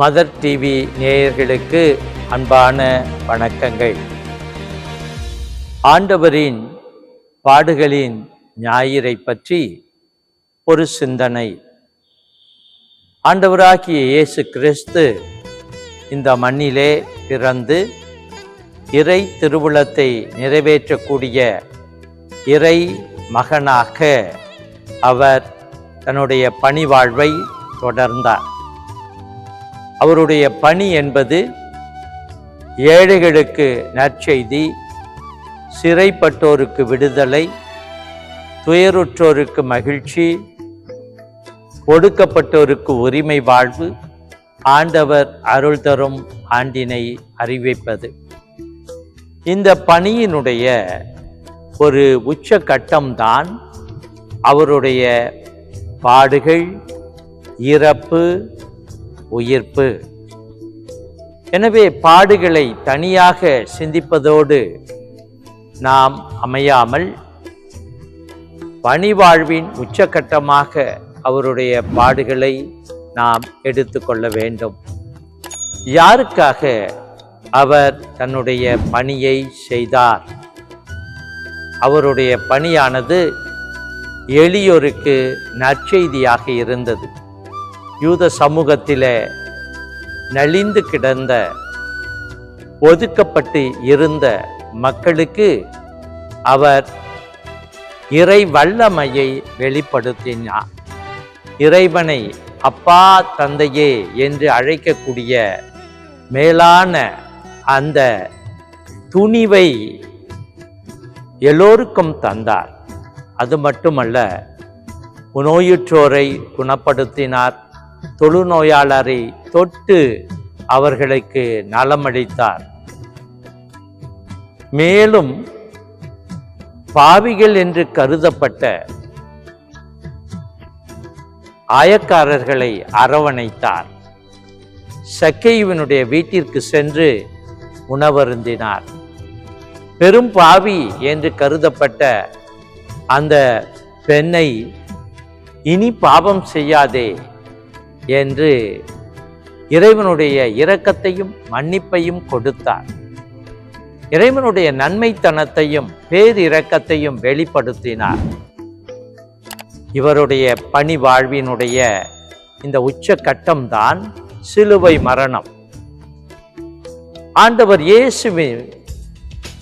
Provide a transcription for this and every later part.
Mother TV நேயர்களுக்கு அன்பான வணக்கங்கள். ஆண்டவரின் பாடுகளின் ஞாயிறை பற்றி ஒரு சிந்தனை. ஆண்டவராகிய இயேசு கிறிஸ்து இந்த மண்ணிலே பிறந்து இறை திருவுளத்தை நிறைவேற்றக்கூடிய இறை மகனாக அவர் தன்னுடைய பணிவாழ்வை தொடர்ந்தார். அவருடைய பணி என்பது ஏழைகளுக்கு நற்செய்தி சிறைப்பட்டோருக்கு விடுதலை துயருற்றோருக்கு மகிழ்ச்சி ஒடுக்கப்பட்டோருக்கு உரிமை வாழ்வு ஆண்டவர் அருள் தரும் ஆண்டினை அறிவிப்பது. இந்த பணியினுடைய ஒரு உச்சகட்டம்தான் அவருடைய பாடுகள் இறப்பு உயிர்ப்பு. எனவே பாடுகளை தனியாக சிந்திப்பதோடு நாம் அமையாமல் பணிவாழ்வின் உச்சகட்டமாக அவருடைய பாடுகளை நாம் எடுத்துக்கொள்ள வேண்டும். யாருக்காக அவர் தன்னுடைய பணியை செய்தார்? அவருடைய பணியானது எளியோருக்கு நற்செய்தியாக இருந்தது. யூத சமூகத்திலே நலிந்து கிடந்த ஒதுக்கப்பட்டு இருந்த மக்களுக்கு அவர் இறை வல்லமையை வெளிப்படுத்தினார். இறைவனை அப்பா தந்தையே என்று அழைக்கக்கூடிய மேலான அந்த துணிவை எல்லோருக்கும் தந்தார். அது மட்டுமல்ல நோயுற்றோரை குணப்படுத்தினார். தொழுநோயாளரை தொட்டு அவர்களுக்கு நலமளித்தார். மேலும் பாவிகள் என்று கருதப்பட்ட ஆயக்காரர்களை அரவணைத்தார். சக்கையுவனுடைய வீட்டிற்கு சென்று உணவருந்தினார். பெரும் பாவி என்று கருதப்பட்ட அந்த பெண்ணை இனி பாவம் செய்யாதே என்று இறைவனுடைய இரக்கத்தையும் மன்னிப்பையும் கொடுத்தார். இறைவனுடைய நன்மைத்தனத்தையும் பேரிரக்கத்தையும் வெளிப்படுத்தினார். இவருடைய பணி வாழ்வினுடைய இந்த உச்சகட்டம்தான் சிலுவை மரணம். ஆண்டவர் இயேசுவின்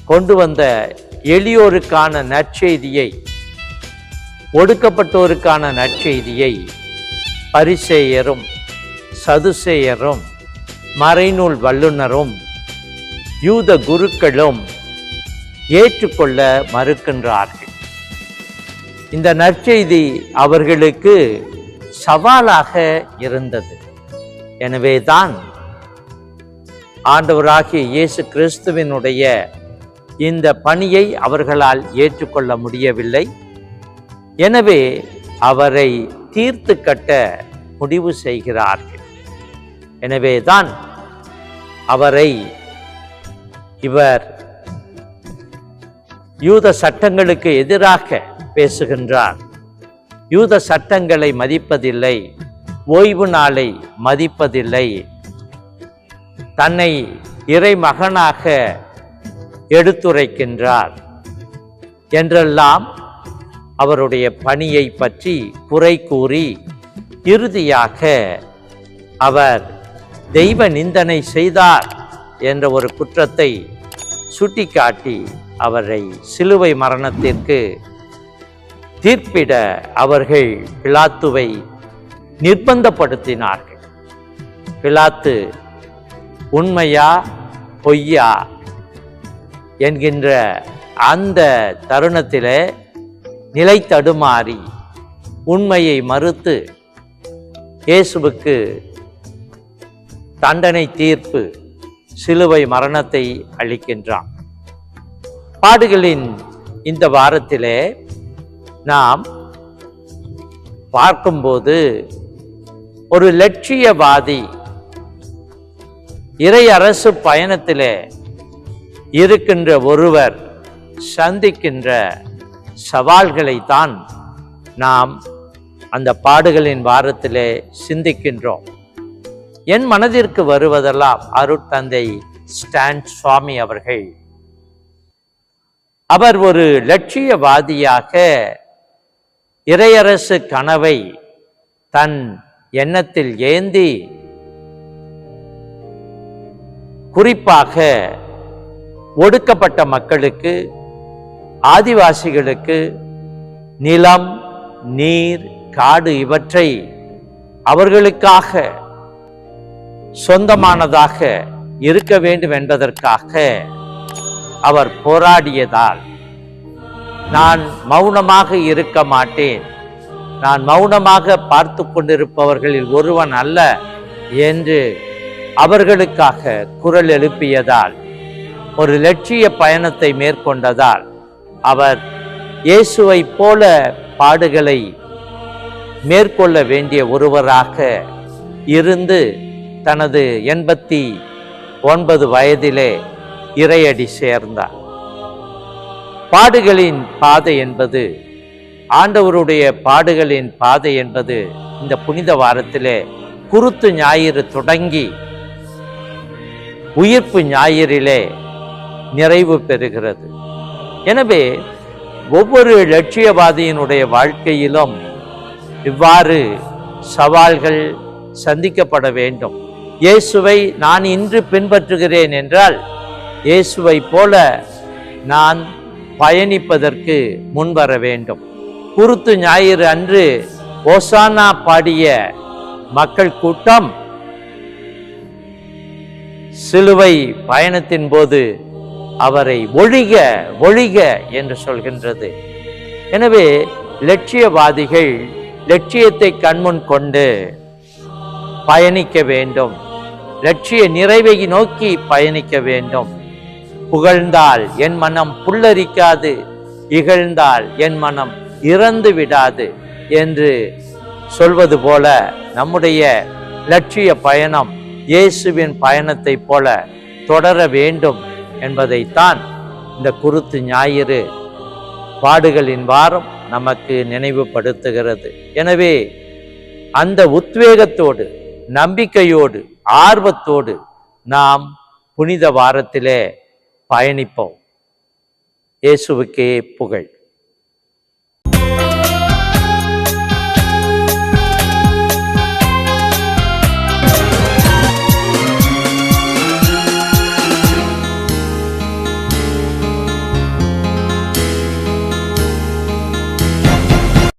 கொண்டு வந்த எளியோருக்கான நற்செய்தியை ஒடுக்கப்பட்டோருக்கான நற்செய்தியை பரிசேயரும் சதுசேயரும் மறைநூல் வல்லுனரும் யூத குருக்களும் ஏற்றுக்கொள்ள மறுக்கின்றார்கள். இந்த நற்செய்தி அவர்களுக்கு சவாலாக இருந்தது. எனவேதான் ஆண்டவராகிய இயேசு கிறிஸ்துவினுடைய இந்த பணியை அவர்களால் ஏற்றுக்கொள்ள முடியவில்லை. எனவே அவரை தீர்த்து கட்ட முடிவு செய்கிறார்கள். எனவேதான் அவரை இவர் யூத சட்டங்களுக்கு எதிராக பேசுகின்றார். யூத சட்டங்களை மதிப்பதில்லை ஓய்வு நாளை மதிப்பதில்லை. தன்னை இறைமகனாக எடுத்துரைக்கின்றார். என்றெல்லாம் அவருடைய பணியை பற்றி குறை கூறி இறுதியாக அவர் தெய்வ நிந்தனை செய்தார் என்ற ஒரு குற்றத்தை சுட்டிக்காட்டி அவரை சிலுவை மரணத்திற்கு தீர்ப்பிட அவர்கள் பிலாத்துவை நிர்பந்தப்படுத்தினார்கள். பிலாத்து உண்மையா பொய்யா? என்கின்ற அந்த தருணத்திலே நிலை தடுமாறி உண்மையை மறுத்து இயேசுவுக்கு தண்டனை தீர்ப்பு சிலுவை மரணத்தை அளிக்கின்றான். பாடுகளின் இந்த வாரத்திலே நாம் பார்க்கும்போது ஒரு லட்சியவாதி இறை அரசு பயணத்திலே இருக்கின்ற ஒருவர் சந்திக்கின்ற சவால்களை தான் நாம் அந்த பாடுகளின் வாரத்திலே சிந்திக்கின்றோம். என் மனதிற்கு வருவதெல்லாம் அருட்தந்தை ஸ்டான் சுவாமி அவர்கள். அவர் ஒரு லட்சியவாதியாக இறையரசு கனவை தன் எண்ணத்தில் ஏந்தி குறிப்பாக ஒடுக்கப்பட்ட மக்களுக்கு ஆதிவாசிகளுக்கு நிலம் நீர் காடு இவற்றை அவர்களுக்காக சொந்தமானதாக இருக்க வேண்டும் என்பதற்காக அவர் போராடியதால் நான் மௌனமாக இருக்க மாட்டேன். நான் மௌனமாக பார்த்து கொண்டிருப்பவர்களில் ஒருவன் அல்ல என்று அவர்களுக்காக குரல் எழுப்பியதால் ஒரு லட்சிய பயணத்தை மேற்கொண்டதால் அவர் இயேசுவைப் போல பாடுகளை மேற்கொள்ள வேண்டிய ஒருவராக இருந்து தனது எண்பத்தி ஒன்பது வயதிலே இறையடி சேர்ந்தார். பாடுகளின் பாதை என்பது ஆண்டவருடைய பாடுகளின் பாதை என்பது இந்த புனித வாரத்திலே குருத்து ஞாயிறு தொடங்கி உயிர்ப்பு ஞாயிறிலே நிறைவு பெறுகிறது. எனவே ஒவ்வொரு லட்சியவாதியினுடைய வாழ்க்கையிலும் இவ்வாறு சவால்கள் சந்திக்கப்பட வேண்டும். இயேசுவை நான் இன்று பின்பற்றுகிறேன் என்றால் இயேசுவை போல நான் பயணிப்பதற்கு முன்வர வேண்டும். குருத்து ஞாயிறு அன்று ஓசானா பாடிய மக்கள் கூட்டம் சிலுவை பயணத்தின் போது அவரை ஒழிக ஒழிக என்று சொல்கின்றது. எனவே லட்சியவாதிகள் லட்சியத்தை கண்முன் கொண்டு பயணிக்க வேண்டும். லட்சிய நிறைவை நோக்கி பயணிக்க வேண்டும். புகழ்ந்தால் என் மனம் புல்லரிக்காது இகழ்ந்தால் என் மனம் இறந்து விடாது என்று சொல்வது போல நம்முடைய லட்சிய பயணம் இயேசுவின் பயணத்தைப் போல தொடர வேண்டும். என்பதைத்தான் இந்த குருத்து ஞாயிறு பாடுகளின் வாரம் நமக்கு நினைவுபடுத்துகிறது. எனவே அந்த உத்வேகத்தோடு நம்பிக்கையோடு ஆர்வத்தோடு நாம் புனித வாரத்திலே பயணிப்போம். இயேசுவுக்கே புகழ்.